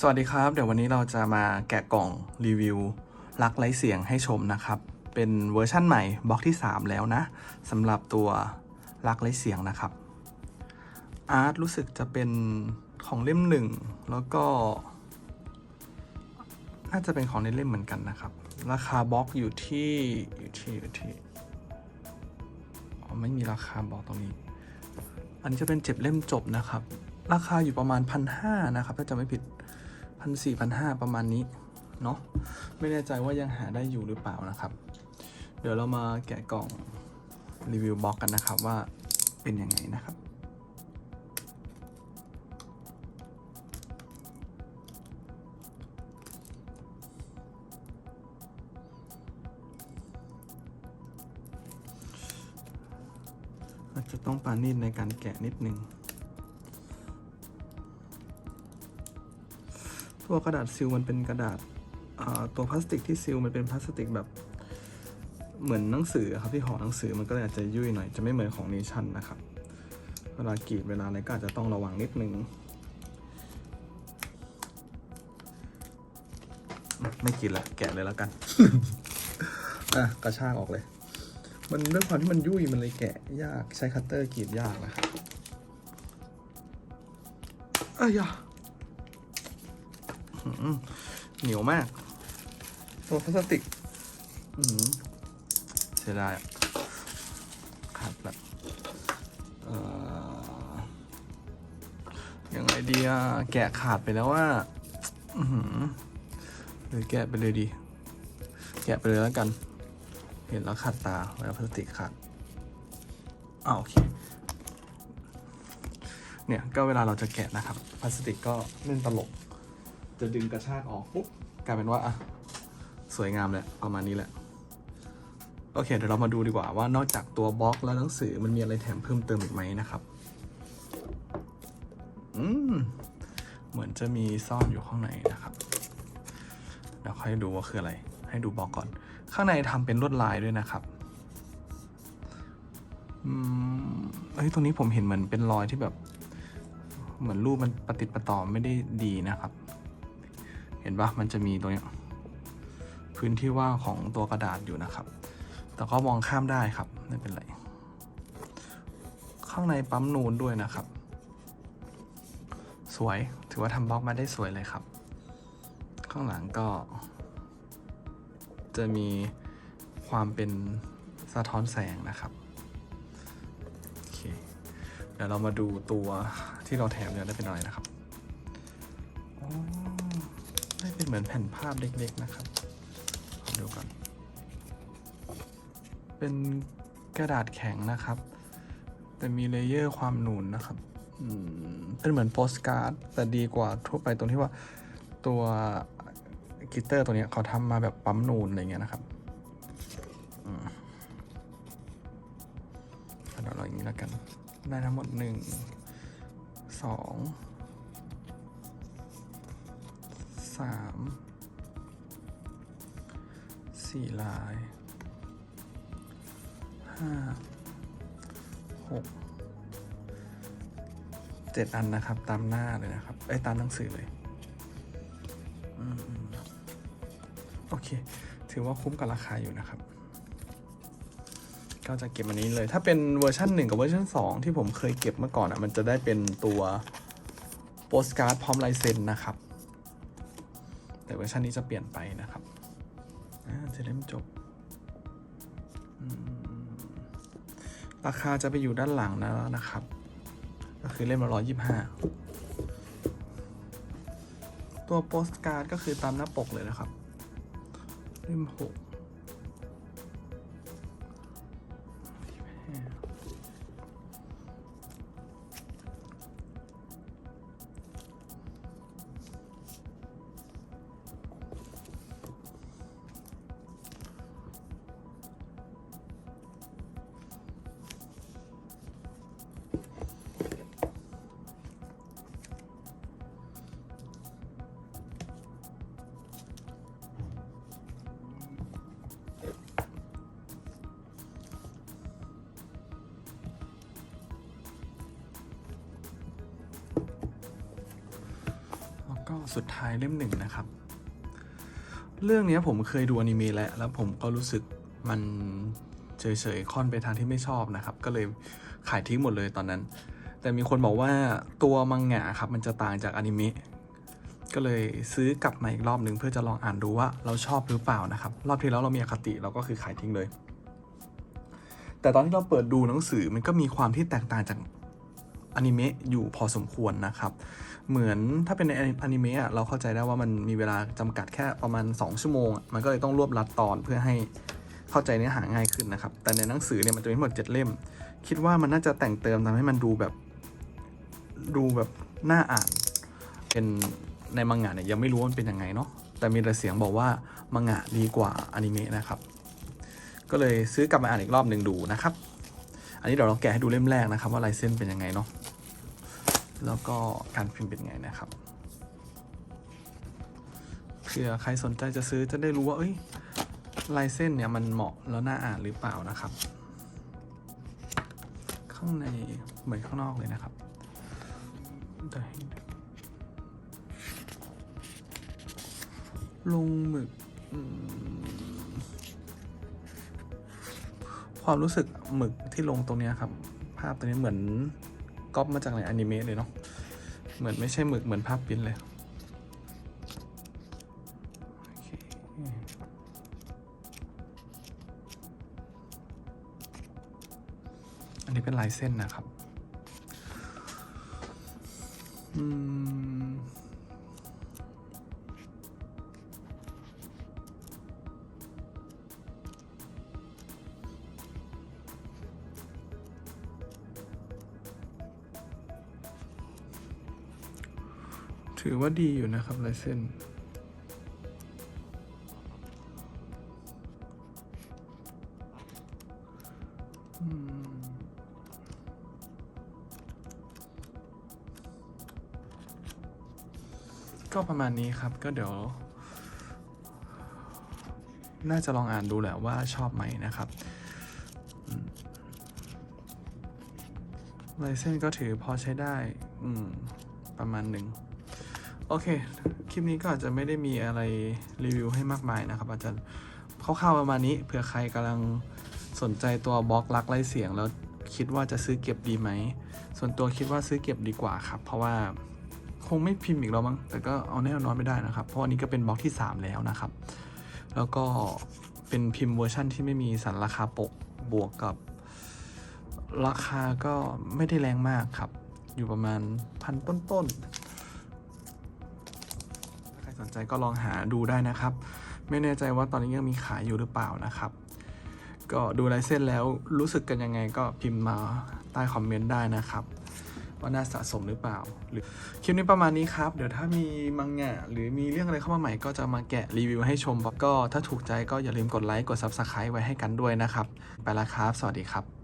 สวัสดีครับ เดี๋ยววันนี้เราจะมาแกะกล่องรีวิวรักไร้เสียงให้ชมนะครับ เป็นเวอร์ชั่นใหม่บล็อกที่ 3 แล้วนะสำหรับตัวรักไร้เสียงนะครับอาร์ตรู้สึกจะเป็นของเล่มหนึ่งแล้วก็ น่าจะเป็นของในเล่มเหมือนกันนะครับ ราคาบล็อกอยู่ที่อยู่ที่อยู่ที่อ๋อไม่มีราคาบอกตรงนี้ อันนี้จะเป็นเจ็บเล่มจบนะครับ ราคาอยู่ประมาณพันห้านะครับถ้าจะไม่ผิด พันสี่พันห้าประมาณนี้ เนาะไม่แน่ใจว่ายังหาได้อยู่หรือเปล่านะครับ เดี๋ยวเรามาแกะกล่องรีวิวบล็อกกันนะครับว่าเป็นยังไงนะครับอาจจะต้องปานีตในการแกะนิดนึง ตัวกระดาษซิลมันเป็นกระดาษตัวพลาสติกที่ซิลมันเป็นพลาสติกแบบเหมือนหนังสือครับที่ห่อหนังสือมันก็เลยอาจจะยุ่ยหน่อยจะไม่เหมือนของเนชั่นนะครับ เวลากรีดเวลาอะไรก็อาจจะต้องระวังนิดนึงไม่กินละแกะเลยแล้วกันอะกระชากออกเลย มันด้วยความที่มันยุ่ยมันเลยแกะยากใช้คัตเตอร์กรีดยากนะครับเอ้ยอะอื้อหือ เหนียวมากตัวพลาสติกอืมเสียดายขาดแบบยังไงดีอะแกะขาดไปแล้วว่าอือหือหรือแกะไปเลยดี แกะไปเลยแล้วกัน เห็นแล้วขัดตาแล้วพลาสติกขาดอ่าโอเคเนี่ยก็เวลาเราจะแกะนะครับ พลาสติกก็เล่นตลก จะดึงกระชากออกปุ๊บกลายเป็นว่าอะสวยงามแหละประมาณนี้แหละ โอเคเดี๋ยวเรามาดูดีกว่าว่านอกจากตัวบล็อกแล้วหนังสือมันมีอะไรแถมเพิ่มเติมอีกไหมนะครับอืมเหมือนจะมีซ่อนอยู่ข้างในนะครับเดี๋ยวค่อยดูว่าคืออะไร ให้ดูบล็อกก่อน ข้างในทำเป็นลวดลายด้วยนะครับอืมเอ้ยตรงนี้ผมเห็นเหมือนเป็นรอยที่แบบ เหมือนรูปมันปฏิดประต่อไม่ได้ดีนะครับ เห็นปะมันจะมีตรงนี้พื้นที่ว่างของตัวกระดาษอยู่นะครับ แต่ก็มองข้ามได้ครับไม่เป็นไร ข้างในปั๊มนูนด้วยนะครับ สวยถือว่าทำบล็อกมาได้สวยเลยครับ ข้างหลังก็ จะมีความเป็นสะท้อนแสงนะครับโอเคเดี๋ยวเรามาดูตัวที่เราแถมเนี่ยได้เป็นอะไรนะครับอ๋อได้ เหมือนแผ่นภาพเล็กๆนะครับดูก่อนเป็นกระดาษแข็งนะครับ แต่มีเลเยอร์ความหนูนนะครับอืมเป็นเหมือนโปสการ์ดแต่ดีกว่าทั่วไปตรงที่ว่าตัวกิตเตอร์ตัวนี้เขาทำมาแบบปั๊มนูนอะไรเงี้ยนะครับเดี๋ยวเราอย่างนี้แล้วกัน ได้ทั้งหมดหนึ่งสอง สามสี่ลายห้าหกเจ็ดอันนะครับ ตามหน้าเลยนะครับไอ้ตามหนังสือเลยอโอเค ถือว่าคุ้มกับราคาอยู่นะครับ ก็จะเก็บอันนี้เลย ถ้าเป็นเวอร์ชัน1 กับเวอร์ชัน2 ที่ผมเคยเก็บเมื่อก่อนอะ มันจะได้เป็นตัวโปสการ์ดพร้อมลายเซ็นนะครับ แต่เวอร์ชันนี้จะเปลี่ยนไปนะครับจะเล่มจบ ราคาจะไปอยู่ด้านหลังนะนะครับ ก็คือเล่มละร้อยยี่ห้าตัวโปสการ์ดก็คือตามหน้าปกเลยนะครับ เล่มหก ก็สุดท้ายเล่มหนึ่งนะครับ เรื่องนี้ผมเคยดูอนิเมะแล้วแล้วผมก็รู้สึกมันเฉยๆค่อนไปทางที่ไม่ชอบนะครับ ก็เลยขายทิ้งหมดเลยตอนนั้น แต่มีคนบอกว่าตัวมังงะครับ มันจะต่างจากอนิเมะก็เลยซื้อกลับมาอีกรอบหนึ่งเพื่อจะลองอ่านดูว่าเราชอบหรือเปล่านะครับ รอบที่แล้วเรามีอคติเราก็คือขายทิ้งเลย แต่ตอนที่เราเปิดดูหนังสือมันก็มีความที่แตกต่างจาก อนิเมะอยู่พอสมควรนะครับ เหมือนถ้าเป็นในอนิเมะเราเข้าใจได้ว่ามันมีเวลาจำกัดแค่ประมาณ 2 ชั่วโมง มันก็เลยต้องรวบรัดตอนเพื่อให้เข้าใจเนื้อหาง่ายขึ้นนะครับ แต่ในหนังสือเนี่ยมันจะมีทั้งหมด7เล่ม คิดว่ามันน่าจะแต่งเติมทำให้มันดูแบบดูแบบน่าอ่าน เป็นในมังงะเนี่ยยังไม่รู้ว่ามันเป็นยังไงเนาะแต่มีแต่เสียงบอกว่ามังงะดีกว่าอนิเมะนะครับ ก็เลยซื้อกลับมาอ่านอีกรอบหนึ่งดูนะครับ อันนี้เดี๋ยวเราแกะให้ดูเล่มแรกนะครับ ว่าลายเส้นเป็นยังไงเนาะแล้วก็การพิมพ์เป็นไงนะครับเผื่อใครสนใจจะซื้อจะได้รู้ว่าเอ้ยลายเส้นเนี่ยมันเหมาะแล้วน่าอ่านหรือเปล่านะครับ ข้างในเหมือนข้างนอกเลยนะครับลงหมึก ความรู้สึกหมึกที่ลงตรงนี้ครับ ภาพตัวนี้เหมือนก๊อปมาจากในอนิเมะเลยเนาะเหมือนไม่ใช่หมึกเหมือนภาพปิ้นเลยอันนี้เป็นลายเส้นนะครับ อืม ถือว่าดีอยู่นะครับลายเส้น ก็ประมาณนี้ครับก็เดี๋ยว น่าจะลองอ่านดูแหละว่าชอบไหมนะครับลายเส้นก็ถือพอใช้ได้ อืม ประมาณหนึ่ง โอเค คลิปนี้ก็อาจจะไม่ได้มีอะไรรีวิวให้มากมายนะครับ อาจจะคร่าวๆประมาณนี้ เผื่อใครกำลังสนใจตัวบล็อกลักไล่เสียง แล้วคิดว่าจะซื้อเก็บดีไหม ส่วนตัวคิดว่าซื้อเก็บดีกว่าครับ เพราะว่าคงไม่พิมพ์อีกแล้วมั้ง แต่ก็เอาแน่นอนไม่ได้นะครับ เพราะอันนี้ก็เป็นบล็อกที่ 3 แล้วนะครับ แล้วก็เป็นพิมพ์เวอร์ชั่นที่ไม่มีสันราคาปกบวกกับ ราคาก็ไม่ได้แรงมากครับ อยู่ประมาณพันต้นๆ ใจก็ลองหาดูได้นะครับ ไม่แน่ใจว่าตอนนี้ยังมีขายอยู่หรือเปล่านะครับ ก็ดูลายเส้นแล้วรู้สึกกันยังไงก็พิมพ์มาใต้คอมเมนต์ได้นะครับว่าน่าสะสมหรือเปล่า หรือคลิปนี้ประมาณนี้ครับ เดี๋ยวถ้ามีมังงะหรือมีเรื่องอะไรเข้ามาใหม่ก็จะมาแกะรีวิวให้ชมก็ถ้าถูกใจก็อย่าลืมกดไลค์กด Subscribe ไว้ให้กันด้วยนะครับ ไปละครับ สวัสดีครับ